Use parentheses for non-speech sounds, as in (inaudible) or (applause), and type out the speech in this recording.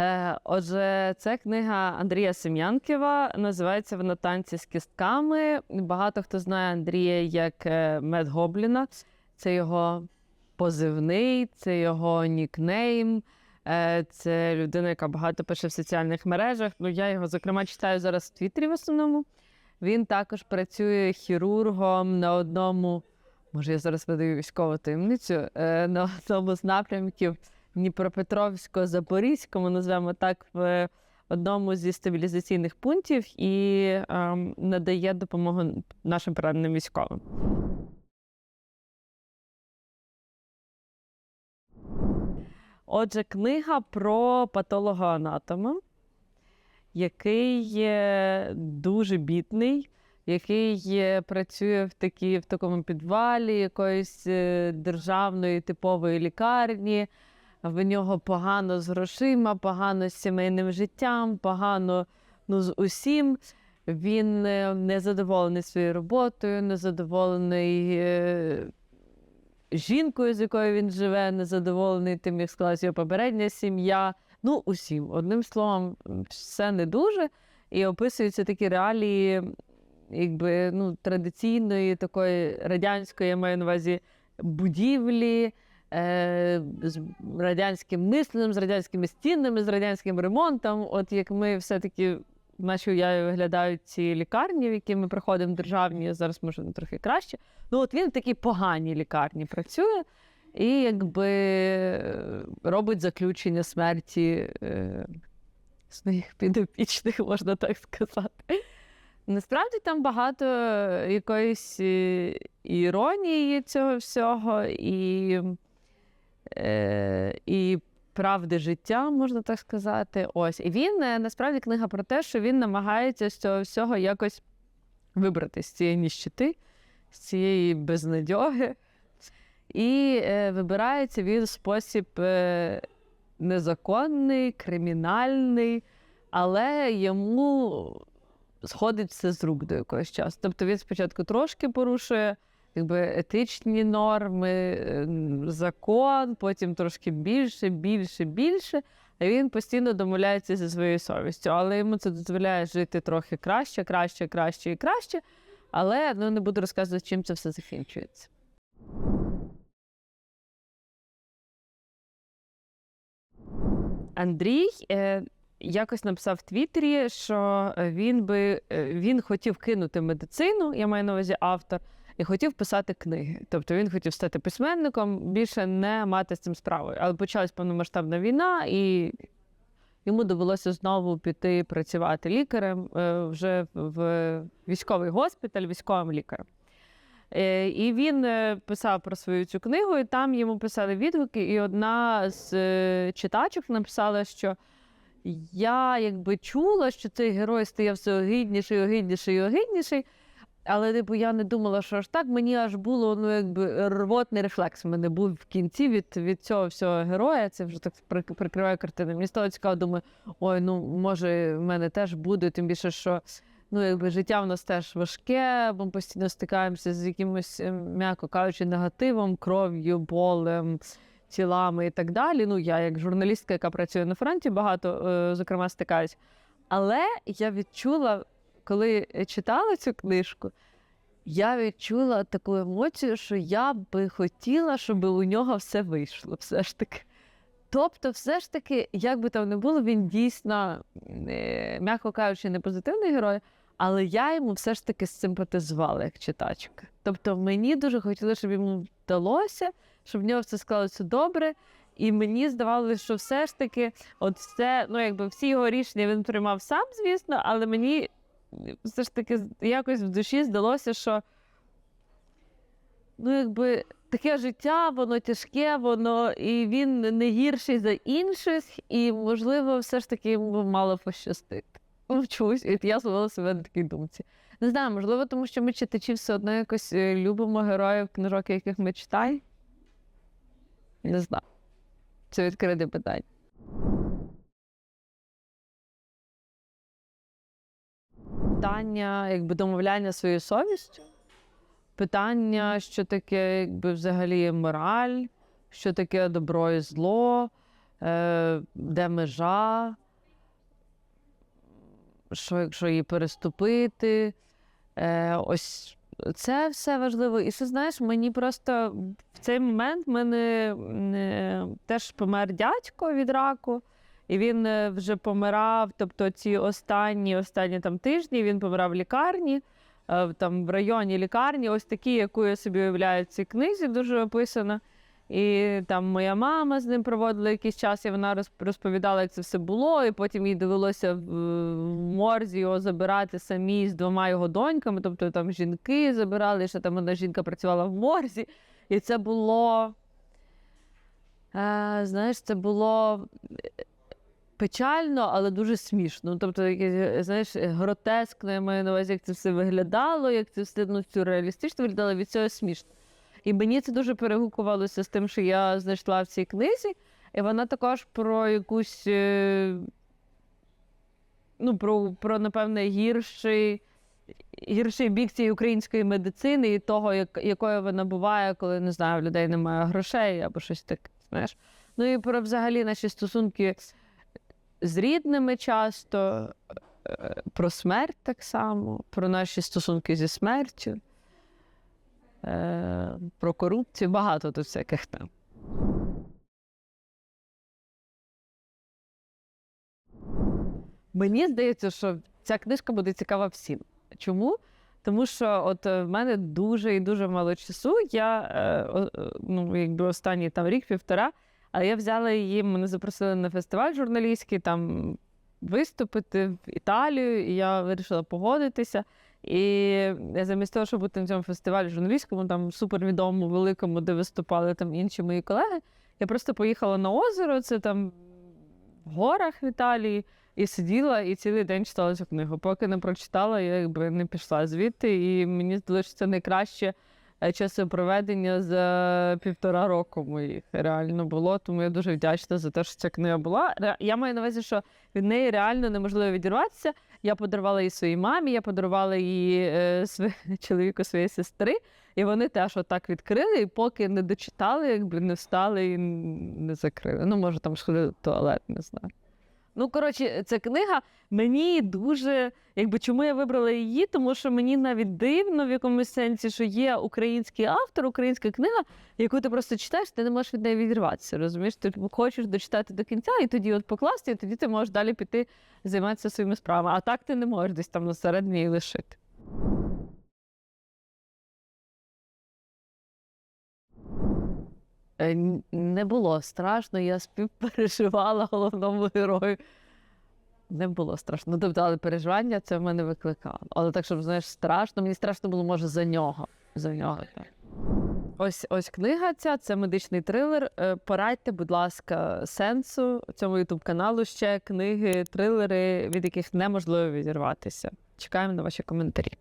Е, Отже, це книга Андрія Сем'янківа. Називається вона Танці з кістками. Багато хто знає Андрія як е, Мед Гобліна. Це його позивний, це його нікнейм. Е, Це людина, яка багато пише в соціальних мережах. Ну, я його, зокрема, читаю зараз в Твіттері в основному. Він також працює хірургом на одному, може, я зараз видаю військову таємницю, на одному з напрямків Дніпропетровсько-Запорізькому, назвемо так, в одному зі стабілізаційних пунктів і ем, надає допомогу нашим пораненим військовим. Отже, книга про патологоанатома, який є дуже бідний, який працює в, такі, в такому підвалі якоїсь е, державної типової лікарні. В нього погано з грошима, погано з сімейним життям, погано ну, з усім. Він е, незадоволений своєю роботою, незадоволений е, жінкою, з якою він живе, незадоволений тим, як склалася його попередня сім'я. Ну, усім. Одним словом, все не дуже. І описуються такі реалії, якби ну, традиційної такої радянської, я маю на увазі, будівлі. Е, З радянським мисленням, з радянськими стінами, з радянським ремонтом. От як ми все-таки в нашій уяві виглядають ці лікарні, в які ми приходимо державні, зараз може трохи краще. Ну, от він в такій поганій лікарні працює і якби робить заключення смерті е, своїх підопічних, можна так сказати. Насправді там багато якоїсь е, іронії цього всього, і, е, і правди життя, можна так сказати. Ось. І він е, насправді книга про те, що він намагається з цього всього якось вибрати з цієї ніщити, з цієї безнадьоги. І е, вибирається він спосіб е, незаконний, кримінальний, але йому сходить все з рук до якогось часу. Тобто він спочатку трошки порушує якби, етичні норми, е, закон, потім трошки більше, більше, більше. А він постійно домовляється зі своєю совістю. Але йому це дозволяє жити трохи краще, краще, краще і краще. Але ну, не буду розказувати, чим це все закінчується. Андрій е, якось написав в Твіттері, що він би е, він хотів кинути медицину, я маю на увазі автор, і хотів писати книги. Тобто він хотів стати письменником, більше не мати з цим справою. Але почалась повномасштабна війна, і йому довелося знову піти працювати лікарем е, вже в військовий госпіталь, військовим лікарем. Е, І він е, писав про свою цю книгу, і там йому писали відгуки. І одна з читачок написала, що я якби чула, що цей герой стає все огидніший, огидніший, огидніший. Але типу, я не думала, що аж так. Мені аж було ну, якби рвотний рефлекс. У мене був в кінці від, від цього всього героя. Це вже так прик- прикриває картину. Мені стало цікаво, думаю, ой, ну може в мене теж буде, тим більше, що ну, якби життя в нас теж важке, бо ми постійно стикаємося з якимось, е, м'яко кажучи, негативом, кров'ю, болем, тілами і так далі. Ну, я як журналістка, яка працює на фронті, багато, е, зокрема, стикаюсь. Але я відчула, коли читала цю книжку, я відчула таку емоцію, що я би хотіла, щоб у нього все вийшло. Все ж таки. Тобто, все ж таки, як би там не було, він дійсно, е, м'яко кажучи, не позитивний герой, але я йому все ж таки симпатизувала як читачка. Тобто мені дуже хотілося, щоб йому вдалося, щоб в нього все склалося добре. І мені здавалося, що все ж таки, от все, ну якби всі його рішення він приймав сам, звісно, але мені все ж таки якось в душі здалося, що ну, якби таке життя, воно тяжке, воно і він не гірший за інших, і, можливо, все ж таки йому мало пощастити. Вчусь, і я зловила себе на такій думці. Не знаю, можливо, тому що ми читачі все одно якось е, любимо героїв книжок, яких ми читаємо. Не знаю. Це відкрите питання. Питання, якби домовляння своєю совістю, питання, що таке, якби взагалі мораль, що таке добро і зло, е, де межа, що якщо її переступити. Е, ось це все важливо. І що знаєш, мені просто в цей момент мене е, теж помер дядько від раку, і він е, вже помирав. Тобто ці останні останні там тижні він помирав в лікарні, е, там в районі лікарні, ось такі, яку я собі уявляю в цій книзі, дуже описано. І там моя мама з ним проводила якийсь час, і вона розповідала, як це все було. І потім їй довелося в, морзі його забирати самі з двома його доньками. Тобто там жінки забирали, ще там одна жінка працювала в морзі. І це було. Е, знаєш, це було печально, але дуже смішно. Ну, Тобто, якесь, знаєш, гротескно, я маю на увазі, як це все виглядало, як це все ну, сюрреалістично виглядало, від цього смішно. І мені це дуже перегукувалося з тим, що я знайшла в цій книзі. І вона також про якусь, е, ну, про, про напевне, гірший, гірший бік цієї української медицини і того, як, якою вона буває, коли не знаю, в людей немає грошей або щось таке. Знаєш. Ну і про взагалі наші стосунки з рідними часто, е, про смерть так само, про наші стосунки зі смертю, е, про корупцію, багато тут всяких там. Мені здається, що ця книжка буде цікава всім. Чому? Тому що от е, в мене дуже і дуже мало часу. Я ну, якби останній там рік-півтора, але я взяла її, мене запросили на фестиваль журналістський там виступити в Італію, і я вирішила погодитися. І замість того, щоб бути на цьому фестивалі журналістському, там супервідомому, великому, де виступали там інші мої колеги, я просто поїхала на озеро, це там в горах в Італії, і сиділа і цілий день читала цю книгу. Поки не прочитала, я якби не пішла звідти. І мені здалося, що це найкраще часопроведення за півтора року моїх реально було. Тому я дуже вдячна за те, що ця книга була. Я маю на увазі, що від неї реально неможливо відірватися. Я подарувала її своїй мамі, я подарувала її е, своє- (laughs) чоловіку своєї сестри. І вони теж отак відкрили, і поки не дочитали, якби не встали і не закрили. Ну, може, там сходили в туалет, не знаю. Ну, коротше, ця книга мені дуже. Якби чому я вибрала її? Тому що мені навіть дивно в якомусь сенсі, що є український автор, українська книга, яку ти просто читаєш, ти не можеш від неї відірватися. Розумієш? Ти хочеш дочитати до кінця, і тоді от покласти, і тоді ти можеш далі піти займатися своїми справами. А так ти не можеш десь там на середині її лишити. Не було страшно, я співпереживала (laughs) головному герою. Не було страшно. Ну, Тобто, але переживання це в мене викликало. Але так, щоб знаєш, страшно, мені страшно було, може, за нього. За нього так. Ось ось книга ця, це медичний трилер. Е, Порадьте, будь ласка, сенсу цьому ютуб каналу ще книги, трилери, від яких неможливо відірватися. Чекаємо на ваші коментарі.